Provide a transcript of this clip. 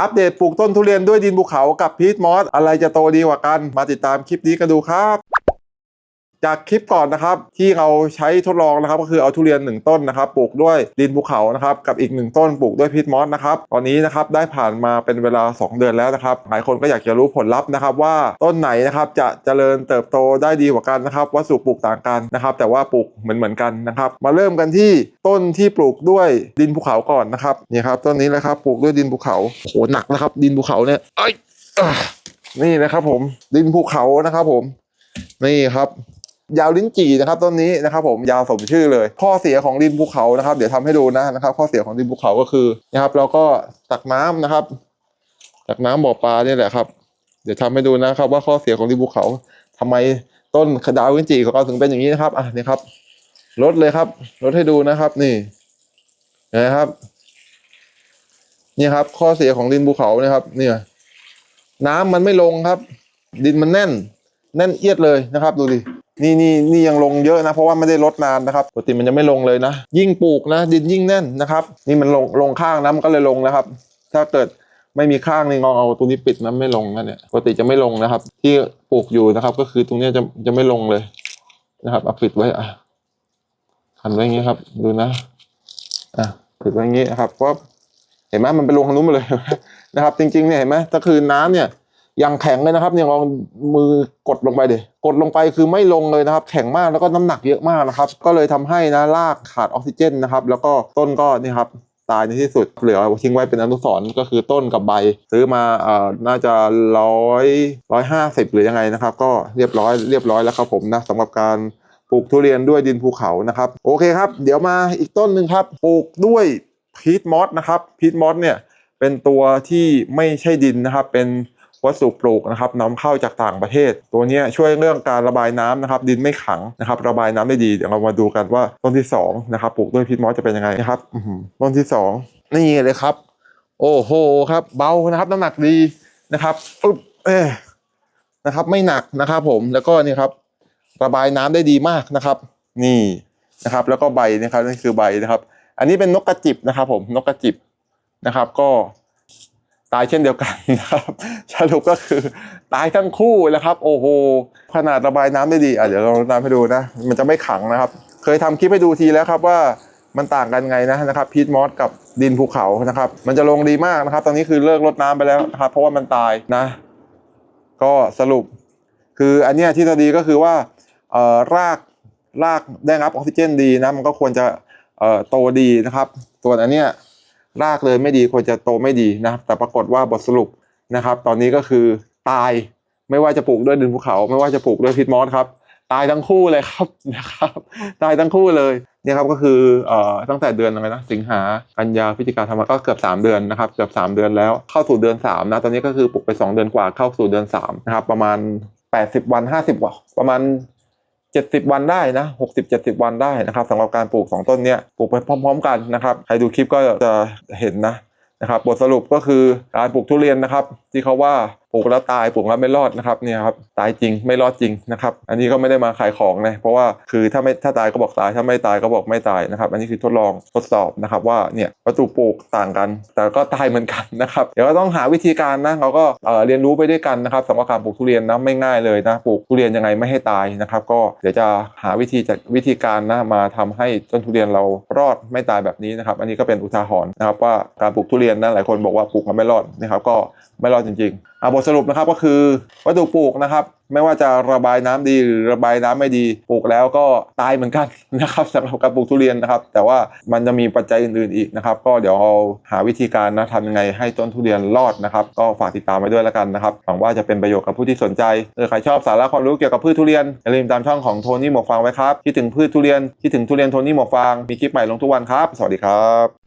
อัปเดตปลูกต้นทุเรียนด้วยดินภูเขากับพีทมอสอะไรจะโตดีกว่ากัน มาติดตามคลิปนี้กันดูครับ จากคลิปก่อนนะครับที่เราใช้ทดลองนะครับก็คือเอาทุเรียนหนึ่งต้นนะครับปลูกด้วยดินภูเขานะครับกับอีกหนึ่งต้นปลูกด้วยพีทมอสนะครับตอนนี้นะครับได้ผ่านมาเป็นเวลา 2 เดือนแล้วนะครับหลายคนก็อยากจะรู้ผลลัพธ์นะครับว่าต้นไหนนะครับจะเจริญเติบโตได้ดีกว่ากันนะครับวัสดุปลูกต่างกันนะครับแต่ว่าปลูกเหมือนเหมือนกันนะครับมาเริ่มกันที่ต้นที่ปลูกด้วยดินภูเขาก่อนนะครับนี่ครับต้นนี้เลยครับปลูกด้วยดินภูเขาโอ้โหหนักนะครับ ดินภูเขาเนี่ยเอ้นี่นะครับผมดินภูเขานะครับผมนี่ครับ ยาวลิ้นจี่นะครับต้นนี้นะครับผมยาวสมชื่อเลย ข้อเสียของดินภูเขานะครับ เดี๋ยวทำให้ดูนะนะครับ ข้อเสียของดินภูเขาก็คือนะครับเราก็ตักน้ำนะครับ ตักน้ำบ่อปลาเนี่ยแหละครับ เดี๋ยวทำให้ดูนะครับ ว่าข้อเสียของดินภูเขาทำไมต้นดาวลิ้นจี่ของเราถึงเป็นอย่างนี้นะครับอะนี่ครับลดเลยครับลดให้ดูนะครับนี่นะครับนี่ครับ ข้อเสียของดินภูเขานะครับ เนี่ยน้ำมันไม่ลงครับ ดินมันแน่น แน่นเอียดเลยนะครับ ดูดิ นี่นี่นี่ยังลงเยอะนะเพราะว่าไม่ได้ลดนานนะครับปกติมันจะไม่ลงเลยนะ ยิ่งปลูกนะ ดินยิ่งแน่นนะครับ นี่มันลงลงข้างนะมันก็เลยลงนะครับ ถ้าเกิดไม่มีข้างนี่งองเอาตรงนี้ปิดนะไม่ลงนะเนี่ยปกติจะไม่ลงนะครับ ที่ปลูกอยู่นะครับ ก็คือตรงนี้จะจะไม่ลงเลยนะครับเอาปิดไว้อะขันไว้อย่างงี้ครับ ดูนะอะปิดไว้อย่างงี้นะครับเพราะเห็นไหมมันไปลงทางนู้นมาเลยนะครับ จริงๆเนี่ยเห็นไหมถ้าคือน้ำเนี่ย ยังแข็งเลยนะครับเนี่ยลองมือกดลงไปเดิกดลงไปคือไม่ลงเลยนะครับ แข็งมากแล้วก็น้ำหนักเยอะมากนะครับ ก็เลยทำให้นะรากขาดออกซิเจนนะครับ แล้วก็ต้นก็นี่ครับตายในที่สุดเหลือทิ้งไว้เป็นอนุสรณ์ก็คือต้นกับใบ ซื้อมาเอ่อน่าจะร้อยร้อยห้าสิบหรือยังไงนะครับ ก็เรียบร้อยเรียบร้อยแล้วครับผมนะสำหรับการปลูกทุเรียนด้วยดินภูเขานะครับ โอเคครับ เดี๋ยวมาอีกต้นหนึ่งครับปลูกด้วยพีทมอสนะครับพีทมอสเนี่ยเป็นตัวที่ไม่ใช่ดินนะครับเป็น วัสดุปลูกนะครับนำเข้าจากต่างประเทศ ตัวนี้ช่วยเรื่องการระบายน้ำนะครับ ดินไม่ขังนะครับ ระบายน้ำได้ดี เดี๋ยวเรามาดูกันว่าต้นที่สองนะครับปลูกด้วยพิษมอสจะเป็นยังไงนะครับต้นที่สองนี่เลยครับ โอ้โหครับ เบานะครับน้ำหนักดีนะครับอึ๊บเอ๊ะนะครับ ไม่หนักนะครับผมแล้วก็นี่ครับ ระบายน้ำได้ดีมากนะครับ นี่นะครับ แล้วก็ใบนะครับนี่คือใบนะครับ อันนี้เป็นนกกระจิบนะครับ ผมนกกระจิบนะครับ ก็ ตายเช่นเดียวกันนะครับสรุปก็คือตายทั้งคู่แล้วครับ โอ้โหขนาดระบายน้ำได้ดีอะเดี๋ยวเราน้ำให้ดูนะ มันจะไม่ขังนะครับ เคยทำคลิปให้ดูทีแล้วครับว่ามันต่างกันไงนะนะครับพีทมอสกับดินภูเขานะครับ มันจะลงดีมากนะครับ ตอนนี้คือเลิกรดน้ำไปแล้วนะครับเพราะว่ามันตายนะ ก็สรุป คืออันเนี้ยที่ดีก็คือว่าเอ่อรากรากได้รับออกซิเจนดีนะมันก็ควรจะเอ่อโตดีนะครับ ส่วนอันเนี้ย รากเลยไม่ดีควรจะโตไม่ดีนะครับแต่ปรากฏว่าบทสรุปนะครับ ตอนนี้ก็คือตายไม่ว่าจะปลูกด้วยดินภูเขา ไม่ว่าจะปลูกด้วยพิษมอสครับตายทั้งคู่เลยครับนะครับตายทั้งคู่เลยเนี่ยครับก็คือเอ่อตั้งแต่เดือนอะไรนะสิงหากันยาพฤศจิกาธันวาก็เกือบ 3 เดือนนะครับเกือบ 3 เดือนแล้วเข้าสู่เดือน3นะตอนนี้ก็คือปลูกไป 2 เดือนกว่าเข้าสู่เดือน3นะครับประมาณ 80 วัน 50วันประมาณ 70 วันได้นะ60 70 วันได้นะครับสำหรับการปลูก 2 ต้นเนี้ยปลูกไปพร้อม ๆ กันนะครับใครดูคลิปก็จะเห็นนะนะครับบทสรุปก็คือการปลูกทุเรียนนะครับ ที่เขาว่า ปลูกแล้วตายปลูกแล้วไม่รอดนะครับเนี่ยครับตายจริงไม่รอดจริงนะครับ อันนี้ก็ไม่ได้มาขายของนะเพราะว่าคือถ้าไม่ถ้าตายก็บอกตายถ้าไม่ตายก็บอกไม่ตายนะครับ อันนี้คือทดลองทดสอบนะครับว่าเนี่ยวัตถุปลูกต่างกัน แต่ก็ตายเหมือนกันนะครับเดี๋ยวก็ต้องหาวิธีการนะเราก็เรียนรู้ไปด้วยกันนะครับสำหรับการปลูกทุเรียนนะไม่ง่ายเลยนะปลูกทุเรียนยังไงไม่ให้ตายนะครับก็เดี๋ยวจะหาวิธีจากวิธีการนะมาทำให้ต้นทุเรียนเรารอดไม่ตายแบบนี้นะครับ อันนี้ก็เป็นอุทาหรณ์นะครับว่าการปลูกทุเรียนนะหลายคนบอกว่าปลูกมันไม่รอดนะครับก็ไม่รอดจริงๆอะบทสรุปนะครับก็คือวัตถุปลูกนะครับ ไม่ว่าจะระบายน้ำดีหรือระบายน้ำไม่ดีปลูกแล้วก็ตายเหมือนกันนะครับสำหรับการปลูกทุเรียนนะครับ แต่ว่ามันจะมีปัจจัยอื่นๆอีกนะครับ ก็เดี๋ยวเอาหาวิธีการนะทำยังไงให้ต้นทุเรียนรอดนะครับ ก็ฝากติดตามไว้ด้วยแล้วกันนะครับหวังว่าจะเป็นประโยชน์กับผู้ที่สนใจเออใครชอบสาระความรู้เกี่ยวกับพืชทุเรียนอย่าลืมตามช่องของโทนี่หมวกฟางไว้ครับคิดถึงพืชทุเรียนคิดถึงทุเรียนโทนี่หมวกฟางมีคลิปใหม่ลงทุกวันครับ สวัสดีครับ